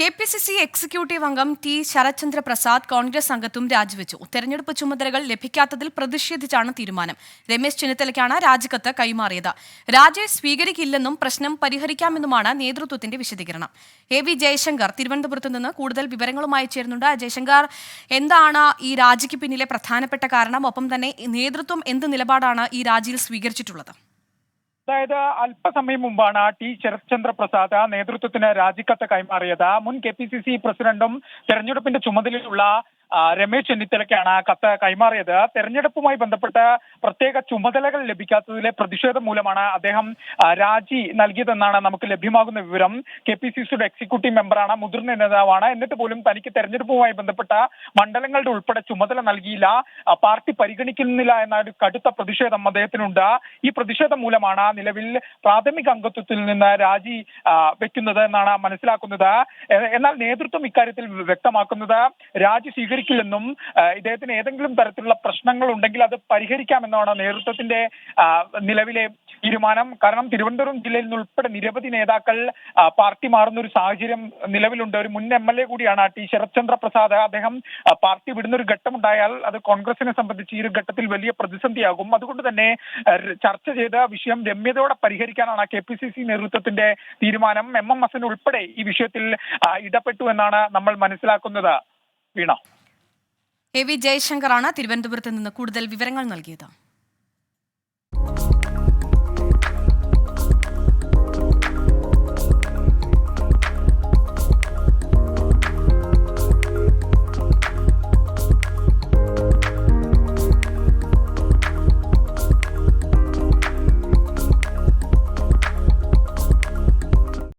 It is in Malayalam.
K P C C executive അംഗം ടി ശരത്ചന്ദ്ര പ്രസാദ് കോൺഗ്രസ് അംഗത്വം രാജിവെച്ചു. തെരഞ്ഞെടുപ്പ് ചുമതലകൾ ലഭിക്കാത്തതിൽ പ്രതിഷേധിച്ചാണ് തീരുമാനം. രമേശ് ചെന്നിത്തലയ്ക്കാണ് രാജിക്കത്ത് കൈമാറിയത്. രാജി സ്വീകരിക്കില്ലെന്നും പ്രശ്നം പരിഹരിക്കാമെന്നുമാണ് നേതൃത്വത്തിന്റെ വിശദീകരണം. എ വി ജയശങ്കർ തിരുവനന്തപുരത്ത് നിന്ന് കൂടുതൽ വിവരങ്ങളുമായി ചേരുന്നുണ്ട്. ജയശങ്കർ എന്താണ് ഈ രാജിക്ക് പിന്നിലെ പ്രധാനപ്പെട്ട കാരണം? ഒപ്പം തന്നെ നേതൃത്വം എന്ത് നിലപാടാണ് ഈ രാജിയിൽ സ്വീകരിച്ചിട്ടുള്ളത്? അതായത് അല്പസമയം മുമ്പാണ് ടി ശരത്ചന്ദ്ര പ്രസാദ് നേതൃത്വത്തിന് രാജിക്കത്ത് കൈമാറിയത്. മുൻ കെ പി സി സി പ്രസിഡന്റും തെരഞ്ഞെടുപ്പിന്റെ ചുമതലയുള്ള രമേശ് ചെന്നിത്തലയ്ക്കാണ് കത്ത് കൈമാറിയത്. തെരഞ്ഞെടുപ്പുമായി ബന്ധപ്പെട്ട് പ്രത്യേക ചുമതലകൾ ലഭിക്കാത്തതിലെ പ്രതിഷേധം മൂലമാണ് അദ്ദേഹം രാജി നൽകിയതെന്നാണ് നമുക്ക് ലഭ്യമാകുന്ന വിവരം. കെ പി സി സിയുടെ എക്സിക്യൂട്ടീവ് മെമ്പറാണ് മുതിർന്ന നേതാവാണ്. എന്നിട്ട് പോലും തനിക്ക് തെരഞ്ഞെടുപ്പുമായി ബന്ധപ്പെട്ട മണ്ഡലങ്ങളുടെ ഉൾപ്പെടെ ചുമതല നൽകിയില്ല. പാർട്ടി പരിഗണിക്കുന്നില്ല എന്ന ഒരു കടുത്ത പ്രതിഷേധം അദ്ദേഹത്തിനുണ്ട്. ഈ പ്രതിഷേധം മൂലമാണ് നിലവിൽ പ്രാഥമിക അംഗത്വത്തിൽ നിന്ന് രാജി വെക്കുന്നത് എന്നാണ് മനസ്സിലാക്കുന്നത്. എന്നാൽ നേതൃത്വം ഇക്കാര്യത്തിൽ വ്യക്തമാക്കുന്നത്. രാജി സ്വീകരിക്കില്ലെന്നും ഇദ്ദേഹത്തിന് ഏതെങ്കിലും തരത്തിലുള്ള പ്രശ്നങ്ങൾ ഉണ്ടെങ്കിൽ അത് പരിഹരിക്കാമെന്നാണ് നേതൃത്വത്തിന്റെ നിലവിലെ തീരുമാനം. കാരണം തിരുവനന്തപുരം ജില്ലയിൽ നിന്ന് ഉൾപ്പെടെ നിരവധി നേതാക്കൾ പാർട്ടി മാറുന്ന ഒരു സാഹചര്യം നിലവിലുണ്ട്. ഒരു മുൻ എം എൽ എ കൂടിയാണ് ടി ശരത്ചന്ദ്ര പ്രസാദ്. അദ്ദേഹം പാർട്ടി വിടുന്ന ഒരു ഘട്ടമുണ്ടായാൽ അത് കോൺഗ്രസിനെ സംബന്ധിച്ച് ഈ ഒരു ഘട്ടത്തിൽ വലിയ പ്രതിസന്ധിയാകും. അതുകൊണ്ട് തന്നെ ചർച്ച ചെയ്ത വിഷയം രമ്യതയോടെ പരിഹരിക്കാനാണ് കെ പി സി സി നേതൃത്വത്തിന്റെ തീരുമാനം. എം എം എസിന് ഉൾപ്പെടെ ഈ വിഷയത്തിൽ ഇടപെട്ടു എന്നാണ് നമ്മൾ മനസ്സിലാക്കുന്നത്. വീണ. എ വി ജയശങ്കറാണ് തിരുവനന്തപുരത്ത് നിന്ന് കൂടുതൽ വിവരങ്ങൾ നൽകിയത്